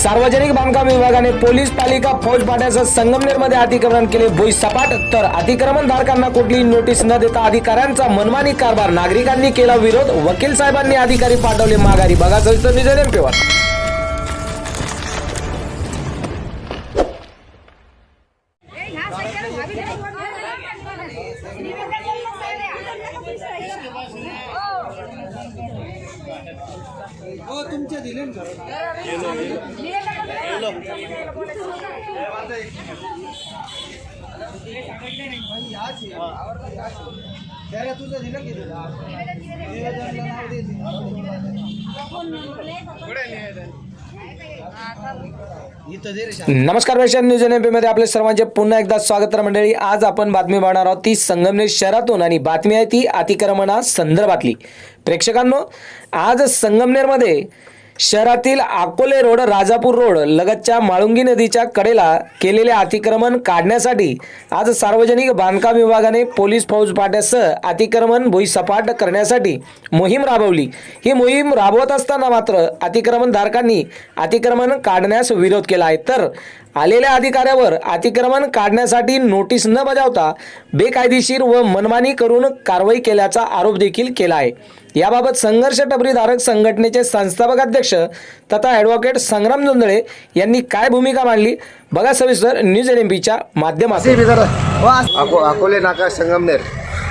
सार्वजनिक बांधकाम विभागाने पोलीस पालिका फौज पाड्याचं संगमनेरमध्ये अतिक्रमण केले. भुई सपाट. तर अतिक्रमणधारकांना कुठलीही नोटीस न देता अधिकाऱ्यांचा मनमानी कारभार नागरिकांनी केला विरोध. वकील साहेबांनी अधिकारी पाठवले माघारी. बघा सविस्तर विजय नेमकेवर हो तुमचे दिले ना. त्याला तुझं दिलं की तुला? निवेदनला नाव दे. नमस्कार वेशन न्यूज एनमध्ये आपले सर्वांचे पुन्हा एकदा स्वागत मंडळी. आज आपण बातमी पाहणार आहोत ती संगमनेर शहरातून आणि बातमी आहे ती अतिक्रमणा संदर्भातली प्रेक्षकांनो आज संगमनेरमध्ये शहरातील अकोले रोड राजापूर रोड लगतच्या माळुंगी नदीच्या कडेला केलेले अतिक्रमण काढण्यासाठी आज सार्वजनिक बांधकाम विभागाने पोलीस फौज पाट्यासह अतिक्रमण भुईसपाट करण्यासाठी मोहीम राबवली. ही मोहीम राबवत असताना मात्र अतिक्रमणधारकांनी अतिक्रमण काढण्यास विरोध केला आहे. तर आलेल्या अधिकाऱ्यावर अतिक्रमण काढण्यासाठी नोटीस न बजावता बेकायदेशीर व मनमानी करून कारवाई केल्याचा आरोप देखील केला आहे. याबाबत संघर्ष टपरीधारक संघटनेचे संस्थापक अध्यक्ष तथा ॲडव्होकेट संग्राम जोंधळे यांनी काय भूमिका मांडली? बघा सविस्तर न्यूज एन एम पीच्या माध्यमातून अको अकोले नाका संगमनेर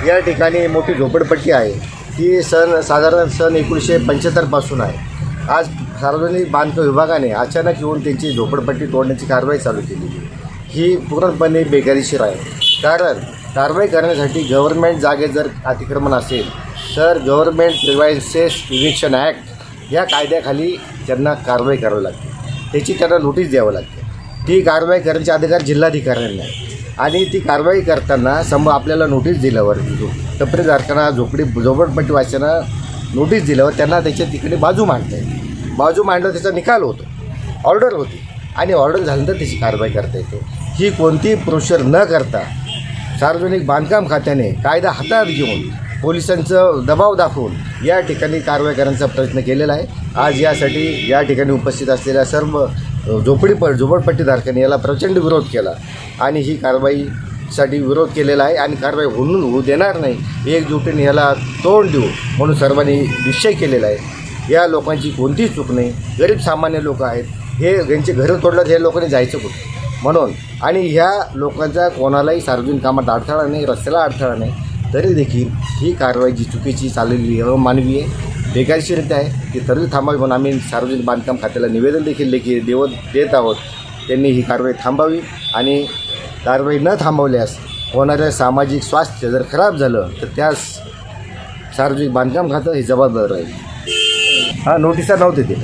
या ठिकाणी मोठी झोपडपट्टी आहे. ती सन साधारण सन एकोणीसशे पंच्याहत्तरपासून आहे. आज सार्वजनिक बांधकाम विभागाने अचानक येऊन त्यांची झोपडपट्टी तोडण्याची कारवाई चालू केली. ही पूर्णपणे बेकायदेशीर आहे. कारण कारवाई करण्यासाठी गव्हर्नमेंट जागेत जर अतिक्रमण असेल तर गव्हर्नमेंट प्रिव्हायसेस इव्हिक्शन ॲक्ट या कायद्याखाली त्यांना कारवाई करावी लागते. त्याची त्यांना नोटीस द्यावं लागते. ती कारवाई करण्याचे अधिकार जिल्हाधिकाऱ्यांना आहे. आणि ती कारवाई करताना सम आपल्याला नोटीस दिल्यावर टपरीधारकांना झोपडी झोपडपट्टी वाचताना नोटीस दिल्यावर त्यांना त्याच्या तिकडे बाजू मांडता येते. बाजू मांडल्यावर त्याचा निकाल होतो. ऑर्डर होती. आणि ऑर्डर झाल्यानंतर त्याची कारवाई करता येते. ही कोणतीही प्रोसिजर न करता सार्वजनिक बांधकाम खात्याने कायदा हातात घेऊन पोलिसांचं दबाव दाखवून या ठिकाणी कारवाई करण्याचा प्रयत्न केलेला आहे. आज यासाठी या ठिकाणी उपस्थित असलेल्या सर्व अ, झोपडी प झोपडपट्टीधारकांनी याला प्रचंड विरोध केला आणि ही कारवाईसाठी विरोध केलेला आहे आणि कारवाई होऊन होऊ देणार नाही एकजुटीने याला तोंड देऊ म्हणून सर्वांनी निश्चय केलेला आहे. या लोकांची कोणतीही चूक नाही गरीब सामान्य लोक आहेत हे त्यांचे घरं तोडलं तर हे लोकांनी जायचं कुठं? म्हणून आणि ह्या लोकांचा कोणालाही सार्वजनिक कामात अडथळा नाही रस्त्याला अडथळा नाही. तरी देखील ही कारवाई जी चुकीची चाललेली आहे मानवी आहे. बेकायदेशीरित्या आहे ती तरी थांबावी म्हणून आम्ही सार्वजनिक बांधकाम खात्याला निवेदन देखील देखील देव देत आहोत. त्यांनी ही कारवाई थांबावी आणि कारवाई न थांबवल्यास होणाऱ्या सामाजिक स्वास्थ्य जर खराब झालं तर त्यास सार्वजनिक बांधकाम खातं हे जबाबदार राहील. हा नोटिसा नव्हते ते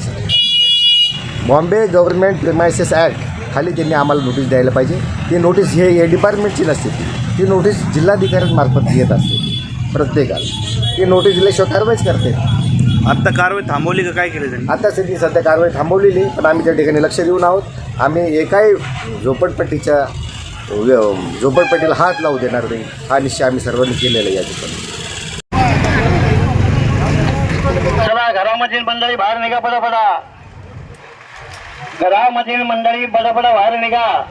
बॉम्बे गव्हर्नमेंट प्रिमायसेस ॲक्ट खाली त्यांनी आम्हाला नोटीस द्यायला पाहिजे. ती नोटीस हे हे डिपार्टमेंटची नसते ती. ती नोटीस जिल्हाधिकाऱ्यांमार्फत येत असते प्रत्येकाला. ती नोटीस दिल्याशिवाय कारवाईच करते. आत्ता कारवाई थांबवली का? काय केलं त्यांनी? आता सध्या सध्या कारवाई थांबवलेली पण आम्ही त्या ठिकाणी लक्ष देऊन आहोत. आम्ही एकाही झोपडपट्टीच्या व्य- झोपडपट्टीला हात लावू देणार नाही. हा निश्चय आम्ही सर्वांनी केलेला आहे या ठिकाणी. चला घरामधील मंडळी बाहेर निघा पटापटा. घरामधील मंडळी पटापटा बाहेर निघा.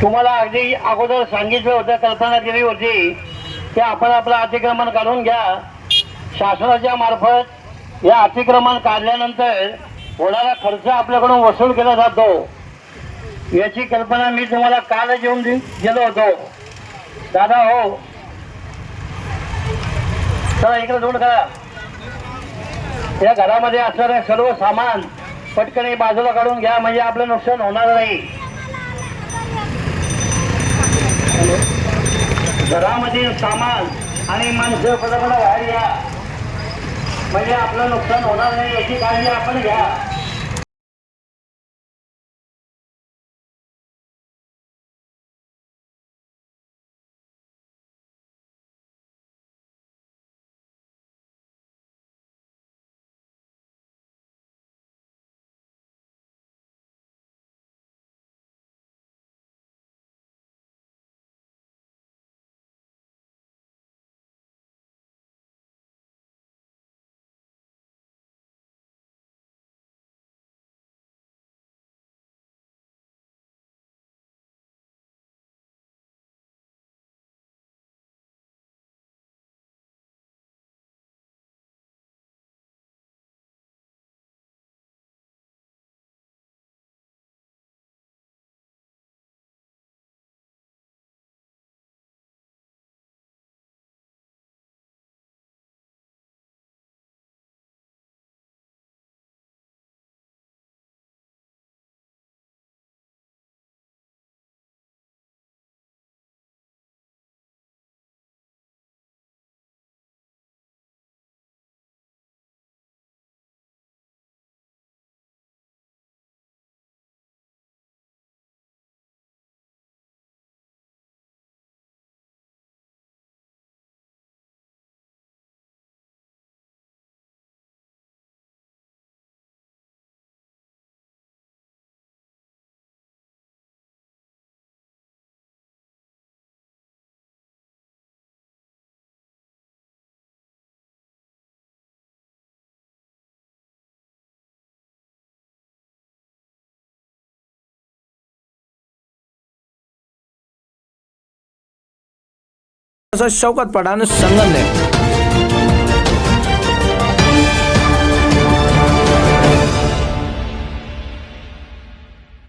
तुम्हाला अगदी अगोदर सांगितलं होतं कल्पना केली होती की आपण आपलं अतिक्रमण काढून घ्या. शासनाच्या मार्फत या अतिक्रमण काढल्यानंतर होणारा खर्च आपल्याकडून वसूल केला जातो. याची कल्पना मी तुम्हाला काल येऊन गेलो होतो. दादा हो. चला इकडे दोन करा. या घरामध्ये असणारे सर्व सामान पटकन बाजूला काढून घ्या म्हणजे आपलं नुकसान होणार नाही. घरामधील सामान आणि माणसं पटापट बाहेर घ्या म्हणजे आपलं नुकसान होणार नाही याची काळजी आपण घ्या. शौकत पठाण संगमनेर